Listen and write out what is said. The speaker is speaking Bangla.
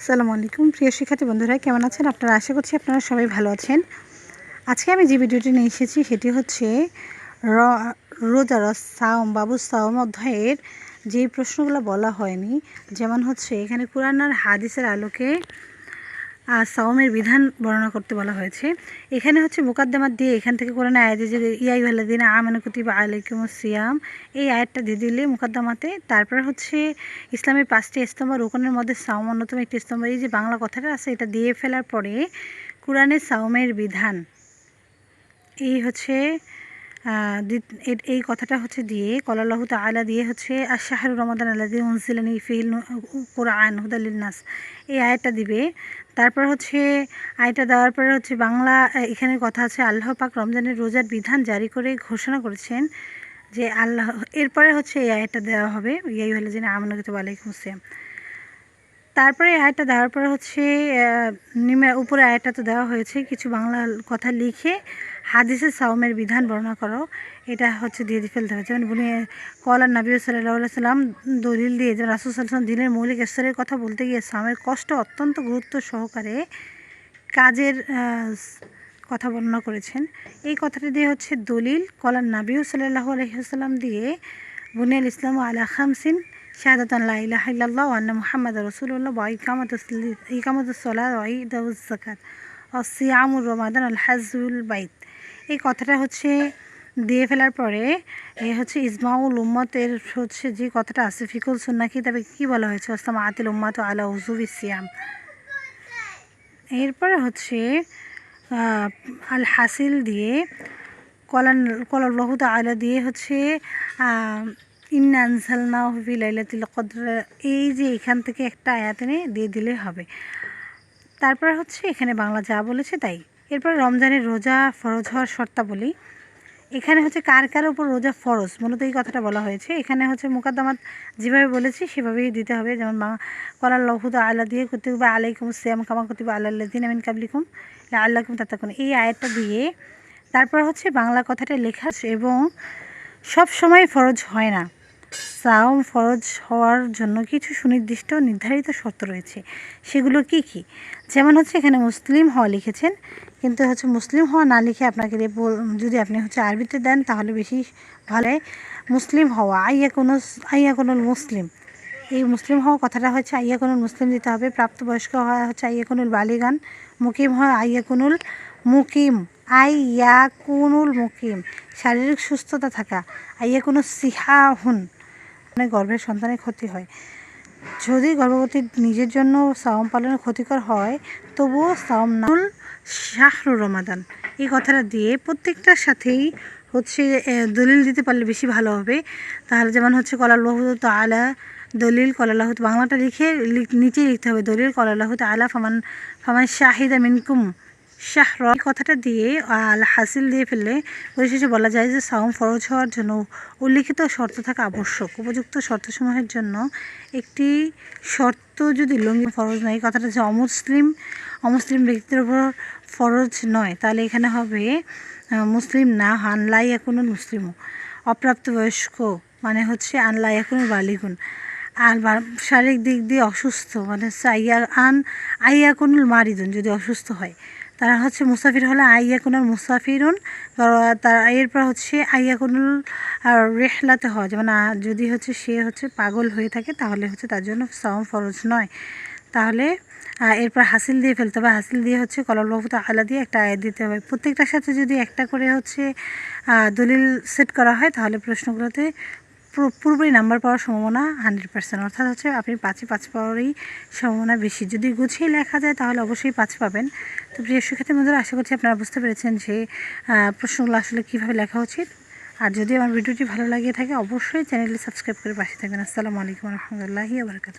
আসসালামু আলাইকুম। প্রিয় শিক্ষার্থী বন্ধুরা, কেমন আছেন? আপনারা আশা করছি আপনারা সবাই ভালো আছেন। আজকে আমি যে ভিডিওটি নিয়ে এসেছি, সেটি হচ্ছে র- রোজার সাওম, বাবু সাওম অধ্যায়ের যে প্রশ্নগুলো বলা হয়নি, যেমন হচ্ছে এখানে কোরআন আর হাদিসের আলোকে সাওমের বিধান বর্ণনা করতে বলা হয়েছে। এখানে হচ্ছে মুকাদ্দামাত দিয়ে এখান থেকে কোরআন আয়াতে যে ইয়াই দিন আমানু কুতিবা আলাইকুম সিয়াম। এই আয়াতটা দিয়ে দিলে মুকাদ্দামাতে। তারপর হচ্ছে ইসলামের পাঁচটি স্তম্ভ, রোকনের মধ্যে সাওম অন্যতম একটি স্তম্ভ। এই যে বাংলা কথাটা আছে, এটা দিয়ে ফেলার পরে কোরআনের সাওমের বিধান। এই হচ্ছে এই কথাটা হচ্ছে দিয়ে, কলাল্লাহ তালা দিয়ে হচ্ছে আর শাহরুর রমাদান আল্লাদি উনসিলানি ফিল কোরআন হুদালিল নাস এই আয়টা দিবে। তারপর হচ্ছে আয়টা দেওয়ার পরে হচ্ছে বাংলা এখানে কথা আছে, আল্লাহ পাক রমজানের রোজার বিধান জারি করে ঘোষণা করেছেন যে আল্লাহ, এরপরে হচ্ছে এই আয়টা দেওয়া হবে। ইয়াই হলে যিনি আমনগত আলাইকুম আসসালাম তারপরে আয়টা দেওয়ার পরে হচ্ছে নিমে উপরে আয়টা তো দেওয়া হয়েছে, কিছু বাংলা কথা লিখে হাদিসের সাওমের বিধান বর্ণনা করো। এটা হচ্ছে দিয়ে ফেলতে হবে। যেমন বুনি কল আর নবী সাল্লাম দলিল দিয়ে যেমন রাসুল সাল্লাম দিনের মৌলিক স্তরের কথা বলতে গিয়ে সামের কষ্ট অত্যন্ত গুরুত্ব সহকারে কাজের কথা বর্ণনা করেছেন। এই কথাটি দিয়ে হচ্ছে দলিল কলার নাবিউ সাল্লাহ আলহিহাল্লাম দিয়ে বুনিয়াল ইসলাম আলা খামসিন শাহাদাত আল্লাহ ইলাহা ইল্লাল্লাহ ওয়া আন্না মুহাম্মদ রাসূলুল্লাহ ওয়া ইকামাতুস ইকামাতুস সালাত ওয়া ইদাউজ যাকাত। ওয়া সিয়ামুর রমাদান আল হাজুল বাইত। এই কথাটা হচ্ছে দিয়ে ফেলার পরে এ হচ্ছে ইজমাউল উম্মতের হচ্ছে যে কথাটা আছে ফিকুল সুন্না কিতাবে কী বলা হয়েছে? ওস্তাম আতিল উম্মাত আলা উজুবি সিয়াম। এরপরে হচ্ছে আল হাসিল দিয়ে কলান কলাল্লাহ তালা দিয়ে হচ্ছে আহ, ইন্না আনসালনা ফি লাইলাতুল কদর। এই যে এখান থেকে একটা আয়াত এনে দিয়ে দিলে হবে। তারপর হচ্ছে এখানে বাংলা যা বলেছে তাই। এরপর রমজানের রোজা ফরজ হওয়ার শর্তাবলী। এখানে হচ্ছে কার কার উপর রোজা ফরজ? মূলত এই কথাটা বলা হয়েছে। এখানে হচ্ছে মুকাদ্দামাত যেভাবে বলেছি, সেভাবেই দিতে হবে। যেমন বাংলা কলার লহুদ আল্লাহ দিয়ে কুতুবা আলাইকুম সিয়াম কামা কুতুবা আল্লাহ দিন আমিন কাবলিকুম আল্লাহকুম তাতাকুন এই আয়াতটা দিয়ে তারপর হচ্ছে বাংলা কথাটা লেখা এবং সব সময় ফরজ হয় না। সাওম ফরজ হওয়ার জন্য কিছু সুনির্দিষ্ট নির্ধারিত শর্ত রয়েছে। সেগুলো কি কি? যেমন হচ্ছে এখানে মুসলিম হওয়া লিখেছেন, কিন্তু হচ্ছে মুসলিম হওয়া না লিখে আপনাকে যদি আপনি হচ্ছে আরবিতে দেন তাহলে বেশি ভালো। মুসলিম হওয়া, আইয়া কোনো আইয়া কোনো মুসলিম। এই মুসলিম হওয়া কথাটা হচ্ছে আইয়া কোনুল মুসলিম দিতে হবে। প্রাপ্তবয়স্ক হওয়া হচ্ছে আইয়া কোনুল বালিগান। মুকিম হয় আইয়া কোনুল মুকিম। আইয়া কুনুল মুকিম। শারীরিক সুস্থতা থাকা। আইয়া কোনো মানে গর্ভের সন্তানের ক্ষতি হয়। যদি গর্ভবতী নিজের জন্য সাওম পালনের ক্ষতিকর হয়, তবুও সাওম শাহরু রমাদান। এই কথাটা দিয়ে প্রত্যেকটার সাথেই হচ্ছে দলিল দিতে পারলে বেশি ভালো হবে। তাহলে যেমন হচ্ছে, কলাল্লাহ আলা দলিল, কলাল্লাহ বাংলাটা লিখে লিখ- নিচে লিখতে হবে, দলিল, কলাল্লাহ আলা ফামান ফামান শাহিদা মিনকুম। শাহর কথাটা দিয়ে, আল হাসিল দিয়ে ফেললে পরিশেষে বলা যায় যে সাওম ফরজ হওয়ার জন্য উল্লিখিত শর্ত থাকা আবশ্যক। উপযুক্ত শর্তসমূহের জন্য একটি শর্ত যদি লঙ্ঘন ফরজ নয়, এই কথাটা যে অমুসলিম অমুসলিম ব্যক্তির উপর ফরজ নয়, তাহলে এখানে হবে মুসলিম না আনলাই এখনও মুসলিমও অপ্রাপ্তবয়স্ক মানে হচ্ছে আনলাই এখনও বালিগুন। আর শারীরিক দিক দিয়ে অসুস্থ মানে আইয়া আন আইয়া কোনুল মারিদুন যদি অসুস্থ হয়, তারা হচ্ছে মুসাফির হলে আইয়া কোনুল মুসাফিরুন তার- এরপর হচ্ছে আইয়া কোনুল রেহলাতে হয় যেমন যদি হচ্ছে সে হচ্ছে পাগল হয়ে থাকে, তাহলে হচ্ছে তার জন্য সাওম ফরজ নয়। তাহলে এরপর হাসিল দিয়ে ফেলতে হবে। হাসিল দিয়ে হচ্ছে কলালবাবু আলা দিয়ে একটা আয় দিতে হবে। প্রত্যেকটার সাথে যদি একটা করে হচ্ছে দলিল সেট করা হয়, তাহলে প্রশ্নগুলোতে পুরো- পুরোপুরি নাম্বার পাওয়ার সম্ভাবনা হান্ড্রেড পার্সেন্ট। অর্থাৎ হচ্ছে আপনি পাঁচে পাঁচ পাওয়ারই সম্ভাবনা বেশি। যদি গুছিয়ে লেখা যায় তাহলে অবশ্যই পাঁচ পাবেন। তো প্রিয় শিক্ষার্থী মধ্যে আশা করছি আপনারা বুঝতে পেরেছেন যে প্রশ্নগুলো আসলে কীভাবে লেখা উচিত। আর যদি আমার ভিডিওটি ভালো লাগিয়ে থাকে, অবশ্যই চ্যানেলটি সাবস্ক্রাইব করে পাশে থাকবেন। আসসালামু আলাইকুম রহমতুল্লাহি আবরকাত